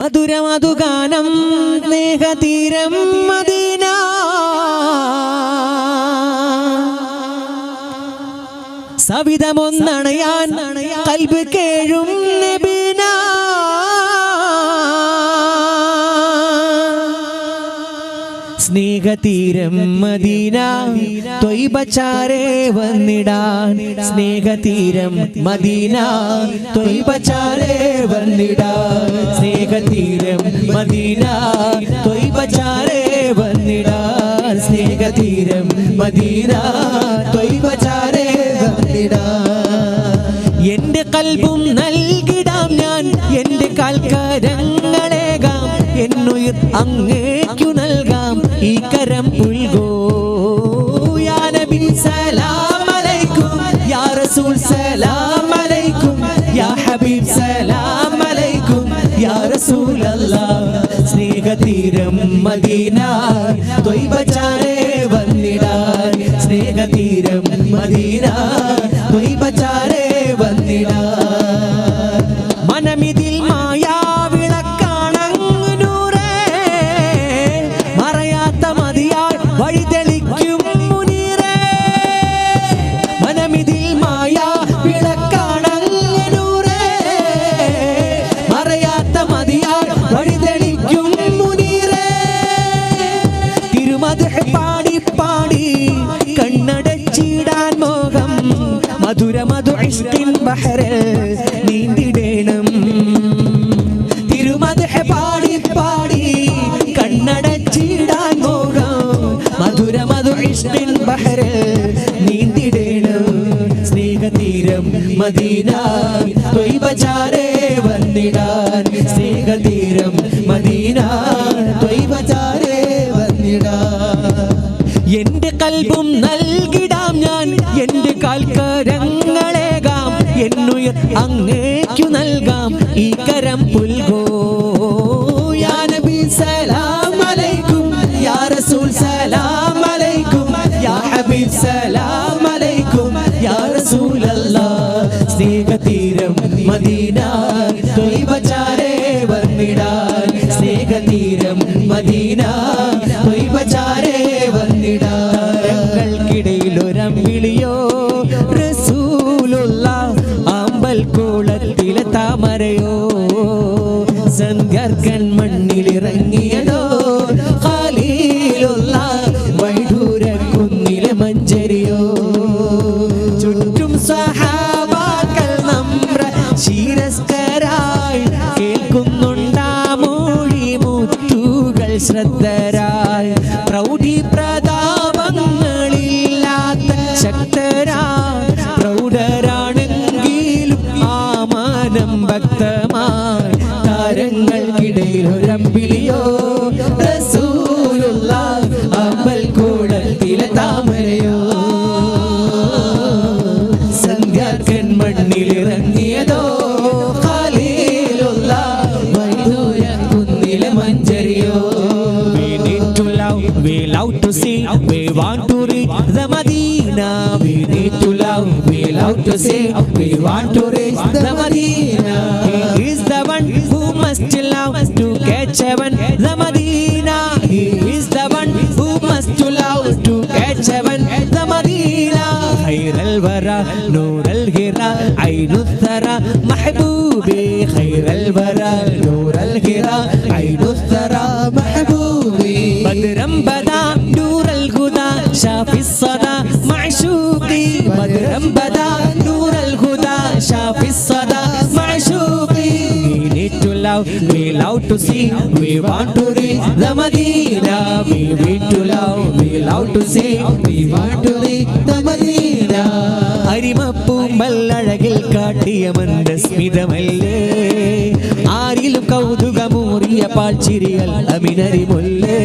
മധുരമധുഗാനം സ്നേഹതീരം Medina. സവിതമൊന്നണയാൻ കൽബ് കേഴും നബീന. സ്നേഹതീരം മദീന. തൊയ്ബച്ചാരേ വന്നിടാൻ സ്നേഹതീരം മദീന. തൊയ്ബച്ചാരേ വന്നിടാൻ സ്നേഹതീരം മദീന തൊയ്ബച്ചാരേ വന്നിടാൻ സ്നേഹതീരം മദീന തൊയ്ബച്ചാരേ വന്നിടാൻ എന്റെ കൽബും നൽകിടാം ഞാൻ എന്റെ കാൽക്കരങ്ങളേകാം. എന്നുയിർ അങ്ങേക്കു നൽകാം ഈ കരം പുൽകോ. യാ നബി സലാം സ്നേഹതീരം മദീന കൽബും നൽകിടാം ഞാൻ. എന്റെ കാൽക്കരങ്ങളേകാം. എന്നുയർ അങ്ങേക്കു നൽകാം. ഈ കരം പുൽകോ യാ നബി സലാം അലൈക്കും. യാ റസൂൽ സലാം അലൈക്കും. യാ ഹബീബ് സലാം അലൈക്കും. യാ റസൂലല്ലാ സ്നേഹതീരം മദീന താമരയോ മണ്ണിൽ മണ്ണിലിറങ്ങിയതോ? ഖലീലുള്ള വൈഡൂര കുന്നിലെ മഞ്ചരിയോ? ചുറ്റും സഹാബാക്കൾ നമ്ര ശീരസ്കരായി കേൾക്കുന്നുണ്ടാ മൊഴി മുത്തുകൾ ശ്രദ്ധരായി. പ്രൗഢി to see, we want to reach the love, we love to see, we want to reach the Medina. We need to love, we love to see, we want to reach the Medina. അരിമപ്പൂമ്പല്ലഴകിൽ കാട്ടിയ മന്ദസ്മിതമല്ലേ ആരിലും കൗതുകമൂറിയ പാൽച്ചിരികൾ അമിനരിമൊല്ലേ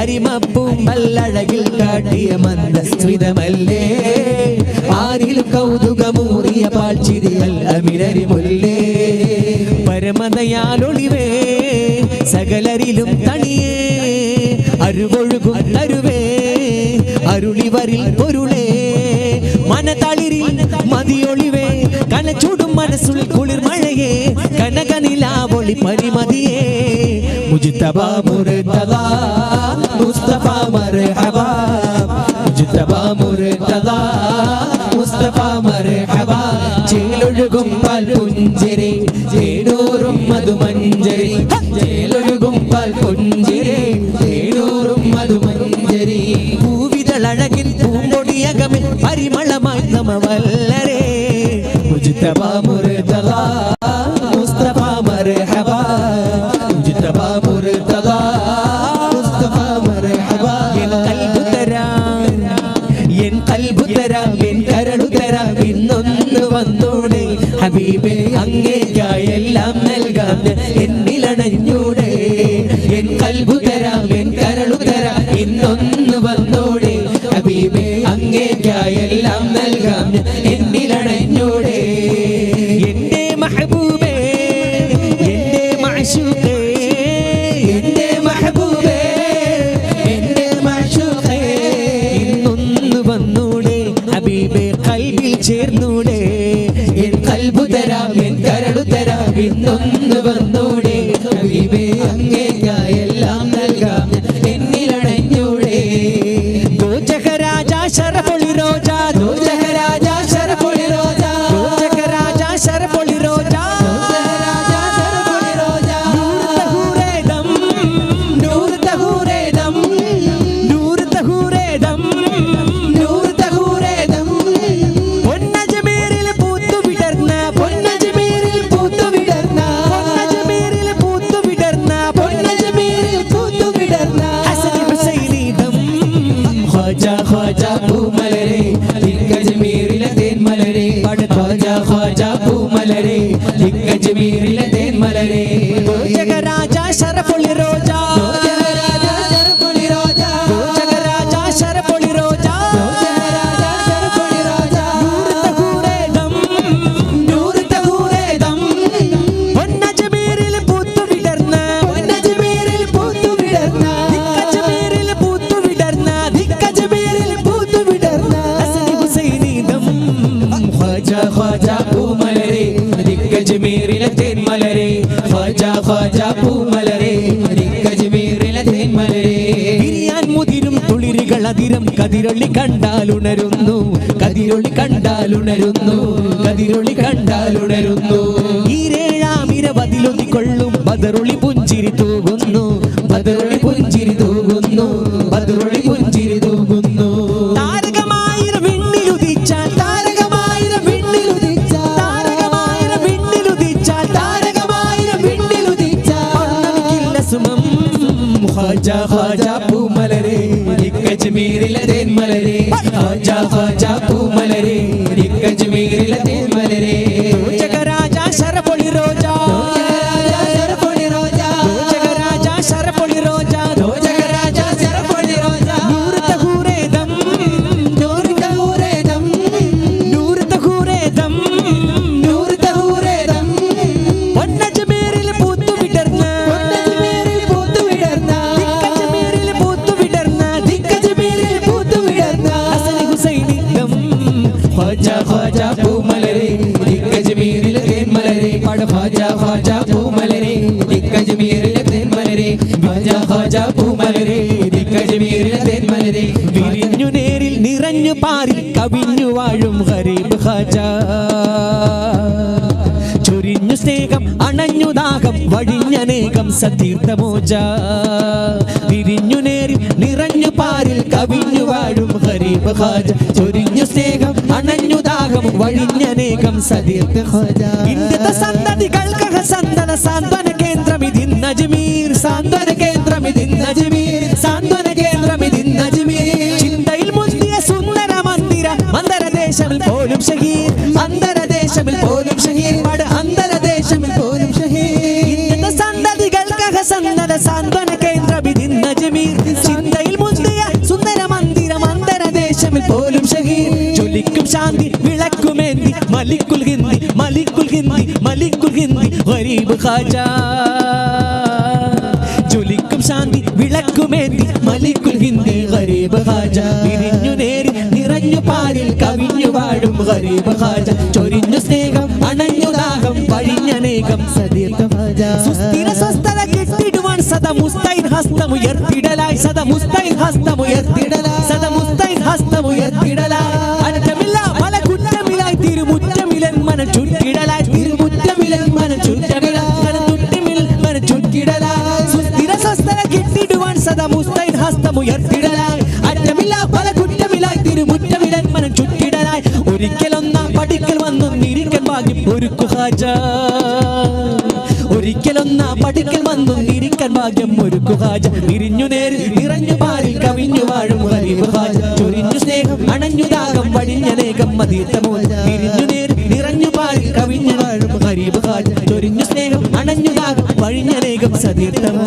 അരിമപ്പൂമ്പല്ലഴകിൽ കാട്ടിയ മന്ദസ്മിതമല്ലേ ആരിലും കൗതുകമൂറിയ പാഴ്ചിരിയൽ അമിരരി മുല്ലേ പരമതയാലൊളിവേ സകലരിലും തണിയേ അരുവൊഴുകും തരുവേ അരുളിവരിൽ പൊരുളേ. മനതളിരിൽ മതിയൊളിവേ കനച്ചൂടും മനസ്സുൾ കുളിർമഴയേ കനകനിലാവൊളി പരിമതിയേ. മുജിത്തബ മുർത്തദ മുസ്തഫ മർഹബ മുജിത്തബ മുർത്തദ മുസ്തഫ മർഹബ. ചേലൊഴുകും പാൽ പുഞ്ചിരി ചേടൂറും മധുമഞ്ചരി ചേലൊഴുകും പാൽ പുഞ്ചിരി ചേടൂറും മധുമഞ്ചരി പൂവിതളഴകിൽ പൂമ്പൊടിയകമിൽ പരിമളമായി നമവല്ലരേ. മുജിത്തബ മുർത്തദ ഞാൻ എന്നിലണഞ്ഞൂടെ. എൻ കൽബു തരാം എൻ കരളു തരാം ഇന്നൊന്ന് വന്നൂടെ. ഹബീബേ അങ്ങേക്കായി എല്ലാം നൽകാം എന്നിലണഞ്ഞൂടെ. എന്റെ മഹബൂബേ എന്റെ മഅശൂഖേ എന്റെ മഹബൂബേ എന്റെ മഅശൂഖേ ഇന്നൊന്ന് വന്നൂടെ. ഹബീബേ കൽബിൽ ചേർന്നൂടെ. എൻ കൽബു തരാം എൻ കരളു തരാം ഇന്നൊന്ന് ദിക്കജ്മീറിലെ തേൻമലരെ ഖ്വാജ ഖ്വാജ പൂമലരെ ദിക്കജ്മീറിലെ തേൻമലരെ വിരിയാൻ മുതിരും തുളിരികൾ അതിരം കതിരൊളി കണ്ടാലുണരുന്നു. കതിരൊളി കണ്ടാലുണരുന്നു. കതിരൊളി കണ്ടാലുണരുന്നു. ഈരേഴാമിര ബതിലൊതിക്കൊള്ളും ബദറുളി പുഞ്ചിരി തൂകുന്നു. ബദറുളി പുഞ്ചിരി തൂകുന്നു. ബദറുളി പുഞ്ചിരി ഖാജ ഖാജ പൂമലരെ. കശ്മീരിലെ തേന്മലരെ. ഖാജ ഖാജ പൂമലരെ. ഖാജ ചൊരിഞ്ഞു സ്നേഹം അണഞ്ഞു ദാഹം വഴിഞ്ഞനേകം സതീർത്ഥമോജ. തിരിഞ്ഞു നേരിൽ നിറഞ്ഞു പാരിൽ കവിഞ്ഞു വാഴും ഹരീബ് ഖാജ ചൊരിഞ്ഞു സ്നേഹം അണഞ്ഞു ദാഹം വഴിഞ്ഞനേകം സതീർത്ഥ സന്തതികൾക്ക് സന്തന സാന്ത്വന സന്നദ്ധ സാന്ത്വന കേന്ദ്ര വിധിന്ന ജമീർ. ചിന്തയിൽ മുന്തിയ സുന്ദര മന്ദിരം അന്തരദേശമിൽ പോലും ഷഹീർ. ചൊലിക്കും ശാന്തി വിളക്കുമേന്തി മലിക്കുൽ ഹിന്ദി മലിക്കുൽ ഹിന്ദി മലിക്കുൽ ഹിന്ദി ഗരീബ് ഖാജ. ചൊലിക്കും ശാന്തി വിളക്കുമേന്തി മലിക്കുൽ ഹിന്ദി ഗരീബ് ഖാജ. വിരിഞ്ഞു നേരി നിറഞ്ഞു പാലിൽ കവിഞ്ഞു വാഴും ഗരീബ് ഖാജ. ചൊരിഞ്ഞു സ്നേഹം അണഞ്ഞു ദാഹം പഴിഞ്ഞനേകം സതീർത്ഥ ഖാജ. മുസ്തൈൻ ഹസ്തമുയർത്തിടലായി സദ മുസ്തൈൻ ഹസ്തമുയർത്തിടലായി സദ മുസ്തൈൻ ഹസ്തമുയർത്തിടലായി അറ്റമില്ല പല കുറ്റമിലായി തിരുമുറ്റമിലൻ മന ചുറ്റിടലായി തിരുമുറ്റമിലൻ മന ചുറ്റമിലായി തുറ്റമിൽ മന ചുറ്റിടലായി. സുസ്ഥിര സ്വസ്ഥത കെട്ടിടുവാൻ സദ മുസ്തൈൻ ഹസ്തമുയർത്തിടലായി അറ്റമില്ല പല കുറ്റമിലായി തിരുമുറ്റമിലൻ മന ചുറ്റിടലായി. ഒരിക്കലൊന്നാം പടിക്കൽ വന്നു നിരിക്കൻ ഭാഗ്യം ഒരുക്കു ഹാജ. പടിക്കൽ വന്നു ഇരിക്കാൻ ഭാഗ്യം ഒരുക്കു ഹാജ. നിരിഞ്ഞു നേര് നിറഞ്ഞു പാലിൽ കവിഞ്ഞു വാഴും ഹാജ. ചൊരിഞ്ഞു സ്നേഹം അണഞ്ഞു ദാഹം വടിഞ്ഞനേകം മതീത്തമോ നിരിഞ്ഞു നേര് നിറഞ്ഞു പാലിൽ കവിഞ്ഞു വാഴും ഹരീബ് ഹാജ. ചൊരിഞ്ഞു സ്നേഹം അണഞ്ഞു ദാഹം വഴിഞ്ഞ വഴിഞ്ഞനേകം സതീർത്ഥമോ